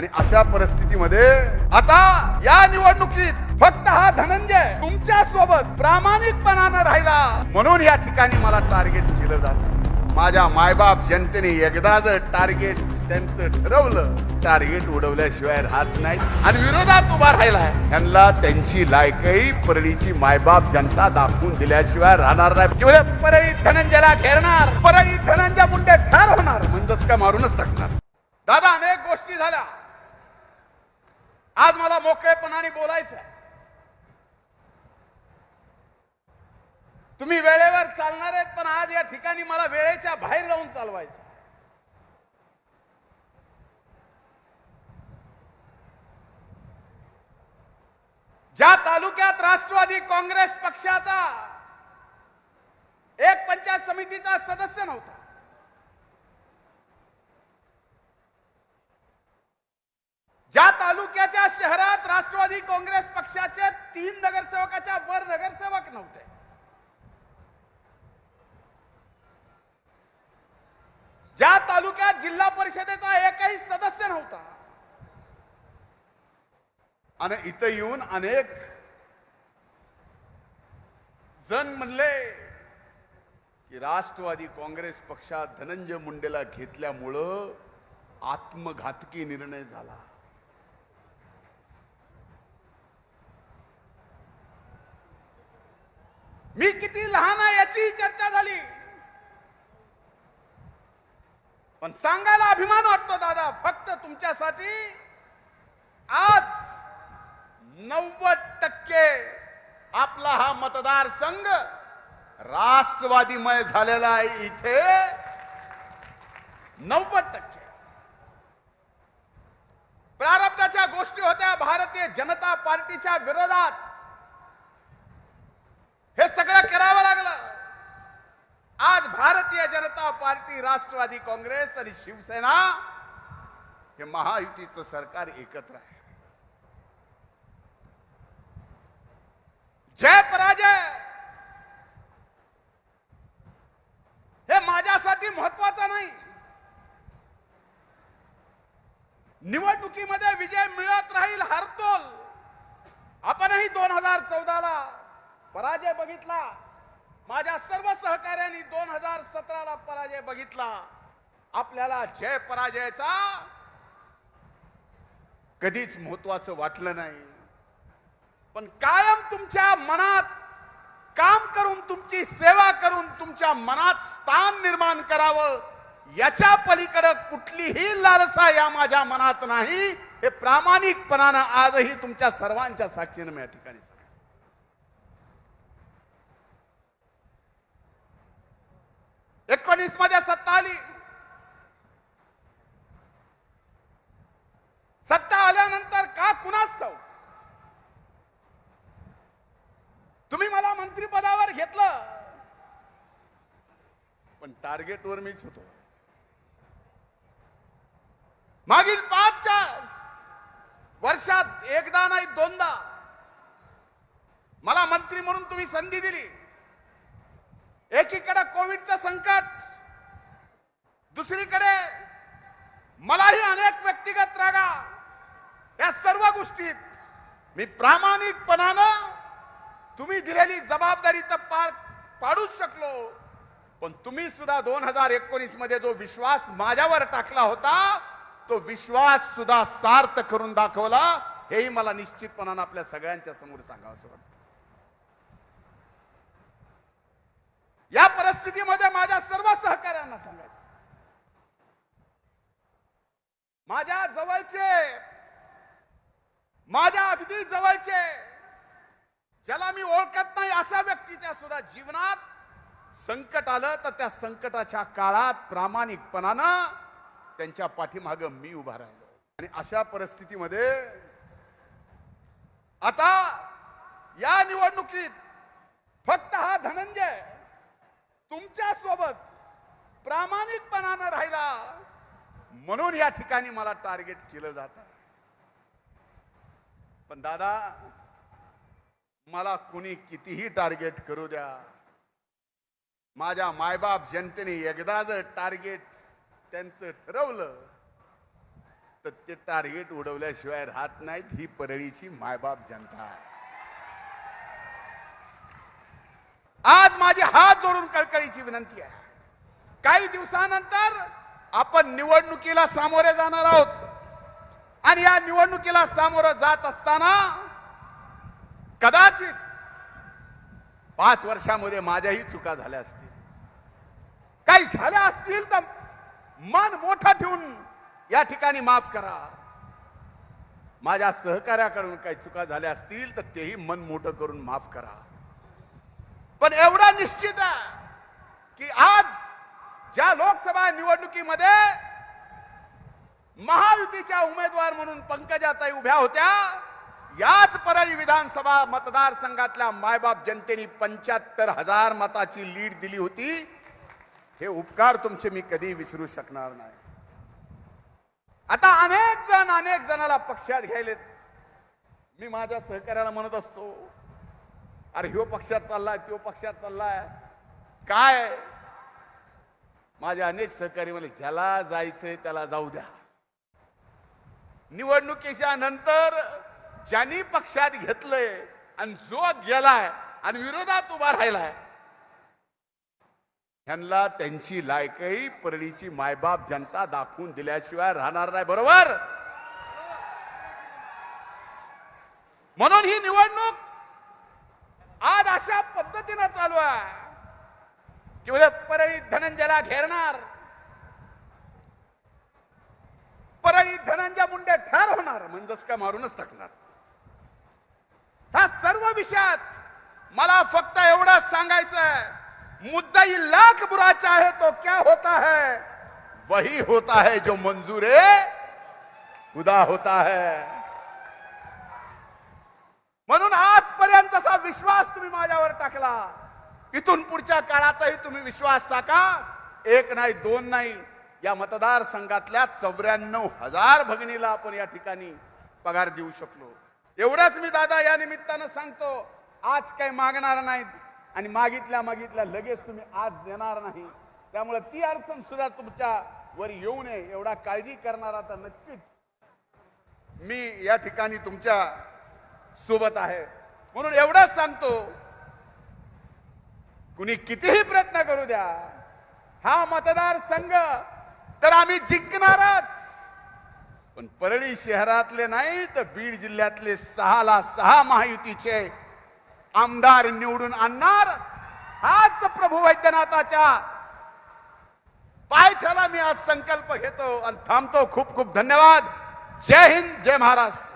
आणि अशा परिस्थितीमध्ये आता या निवडणुकीत फक्त हा धनंजय तुमच्यासोबत प्रामाणिकपणानं राहिला. म्हणून या ठिकाणी मला टार्गेट केलं जात. माझ्या मायबाप जनतेने एकदा जर टार्गेट त्यांचं ठरवलं टार्गेट उडवल्याशिवाय राहत नाही आणि विरोधात उभा राहिलाय. त्यांना त्यांची लायकही परळीची मायबाप जनता दाखवून दिल्याशिवाय राहणार नाही. परळी धनंजयला घेरणार. परळी धनंजय मुंडे ठार होणार. म्हणजेच का मारूनच टाकणार. दादा अनेक गोष्टी झाल्या. आज मला मोकळेपणाने बोलायचं आहे. तुम्ही वेळेवर चालणार आहेत पण आज या ठिकाणी मला वेळेच्या बाहेर जाऊन चालवायचं ज्या तालुक्यात राष्ट्रवादी काँग्रेस पक्षाचा एक पंचायत समितीचा सदस्य नव्हता ज्या तालुक्याच्या शहरात राष्ट्रवादी काँग्रेस पक्षाचे तीन नगरसेवकाच्या वर नगरसेवक नव्हते. ज्या तालुक्यात जिल्हा परिषदेचा एकही सदस्य नव्हता आणि इथं येऊन अनेक जण म्हणले की राष्ट्रवादी काँग्रेस पक्षात धनंजय मुंडेला घेतल्यामुळं आत्मघातकी निर्णय झाला. मी किती लहान आहे याची चर्चा झाली. पण सांगायला अभिमान वाटतो दादा फक्त तुमच्यासाठी आज नव्वद टक्के आपला हा मतदारसंघ राष्ट्रवादीमय झालेला आहे इथे. नव्वद टक्के. प्रारब्धाच्या गोष्टी होत्या भारतीय जनता पार्टीच्या विरोधात. सगळं करावं लागलं. आज भारतीय जनता पार्टी राष्ट्रवादी काँग्रेस आणि शिवसेना हे महायुतीचं सरकार एकत्र आहे. जय पराजय! हे माझ्यासाठी महत्वाचं नाही. निवडणुकीमध्ये विजय मिळत राहील हरतोल. आपणही दोन हजार चौदाला पराजय बघितला. माझ्या सर्व सहकार्यांनी दोन हजार सतराला पराजय बघितला. आपल्याला जय पराजयाचा कधीच महत्वाचं वाटलं नाही. पण कायम तुमच्या मनात काम करून तुमची सेवा करून तुमच्या मनात स्थान निर्माण करावं याच्या पलीकडे कुठलीही लालसा या माझ्या मनात नाही. हे प्रामाणिकपणानं आजही तुमच्या सर्वांच्या साक्षीनं या ठिकाणी सांगतो एकोणीसमध्ये सत्ता आली. सत्ता आल्यानंतर का कुणाच तुम्ही मला मंत्रिपदावर घेतलं. पण टार्गेटवर मीच होतो. मागील पाच चार वर्षात एकदा नाही दोनदा. मला मंत्री म्हणून तुम्ही संधी दिली. एकीकडे कोविडचं संकट दुसरीकडे मलाही अनेक व्यक्तिगत रागा या सर्व गोष्टीत मी प्रामाणिकपणानं तुम्ही दिलेली जबाबदारी तर पार पाडूच शकलो पण तुम्ही सुद्धा दोन हजार एकोणीसमध्ये जो विश्वास माझ्यावर टाकला होता तो विश्वास सुद्धा सार्थ करून दाखवला हेही मला निश्चितपणानं आपल्या सगळ्यांच्या समोर सांगावं असं वाटतं. या परिस्थितीमध्ये माझ्या सर्व सहकार्यांना सांगायचं. माझ्या जवळचे माझ्या अगदी जवळचे ज्याला मी ओळखत नाही अशा व्यक्तीच्या सुद्धा जीवनात संकट आलं तर त्या संकटाच्या काळात प्रामाणिकपणानं त्यांच्या पाठीमाग मी उभा राहिलो. आणि अशा परिस्थितीमध्ये आता या निवडणुकीत फक्त हा धनंजय तुमच्यासोबत प्रामाणिकपणानं राहिला. म्हणून या ठिकाणी मला टार्गेट केलं जात. पण दादा मला कुणी कितीही टार्गेट करू द्या. माझ्या मायबाप जनतेने एकदा जर टार्गेट त्यांचं ठरवलं तर ते टार्गेट उडवल्याशिवाय राहत नाहीत ही परळीची मायबाप जनता आहे. आज माझे हात जोडून कळकळीची विनंती आहे. काही दिवसानंतर आपण निवडणुकीला सामोरे जाणार आहोत. आणि या निवडणुकीला सामोरं जात असताना कदाचित पाच वर्षामध्ये माझ्याही चुका झाल्या असतील. काही झाल्या असतील तर मन मोठा ठेवून या ठिकाणी माफ करा. माझ्या सहकार्याकडून काही चुका झाल्या असतील तर तेही मन मोठं करून माफ करा. पण एवढा निश्चित आहे की आज ज्या लोकसभा निवडणुकीमध्ये महायुतीच्या उमेदवार म्हणून पंकजाताई उभ्या होत्या याच परळी विधानसभा मतदारसंघातल्या मायबाप जनतेने पंच्याहत्तर हजार मताची लीड दिली होती. हे उपकार तुमचे मी कधी विसरू शकणार नाही. आता अनेक जण अनेक जणाला पक्षात घ्यायलेत. मी माझ्या सहकार्याला म्हणत असतो अरे ह्यो पक्षात चाललाय त्यो पक्षात चाललाय. काय? माझे अनेक सहकारी मला ज्याला जायचंय त्याला जाऊ द्या. निवडणुकीच्या नंतर ज्यांनी पक्षात घेतलंय आणि जो गेलाय आणि विरोधात उभा राहिलाय त्यांना त्यांची लायकही परळीची मायबाप जनता दाखवून दिल्याशिवाय राहणार नाही बरोबर? म्हणून ही निवडणूक अशा पद्धतीनं चालू आहे. की उद्या परळी धनंजयला घेरणार. परळी धनंजय मुंडे ठार होणार म्हणजेच का मारूनच टाकणार. ह्या सर्व विषयात मला फक्त एवढंच सांगायचं आहे मुद्दा ही लाख बुराचा आहे तो क्या होता है? वही होता है जो मंजूर है खुदा होता है. म्हणून आजपर्यंतचा विश्वास तुम्ही माझ्यावर टाकला. इथून पुढच्या काळातही तुम्ही विश्वास टाका. एक नाही दोन नाही. या मतदारसंघातल्या चौऱ्याण्णव हजार भगिनीला आपण या ठिकाणी पगार देऊ शकलो. एवढंच मी दादा या निमित्तानं सांगतो. आज काही मागणार नाहीत आणि मागितल्या मागितल्या लगेच तुम्ही आज देणार नाही. त्यामुळे ती अडचण सुद्धा तुमच्या वर येऊ नये. एवढा काळजी करणारा तर नक्कीच मी या ठिकाणी तुमच्या सोबत आहे. म्हणून एवढंच सांगतो कुणी कितीही प्रयत्न करू द्या हा मतदारसंघ तर आम्ही जिंकणारच. पण परळी शहरातले नाही तर बीड जिल्ह्यातले सहाला सहा महायुतीचे आमदार निवडून आणणार हाच प्रभू वैद्यनाथाच्या पायथ्याला मी आज संकल्प घेतो आणि थांबतो. खूप खूप धन्यवाद. जय हिंद जय महाराष्ट्र.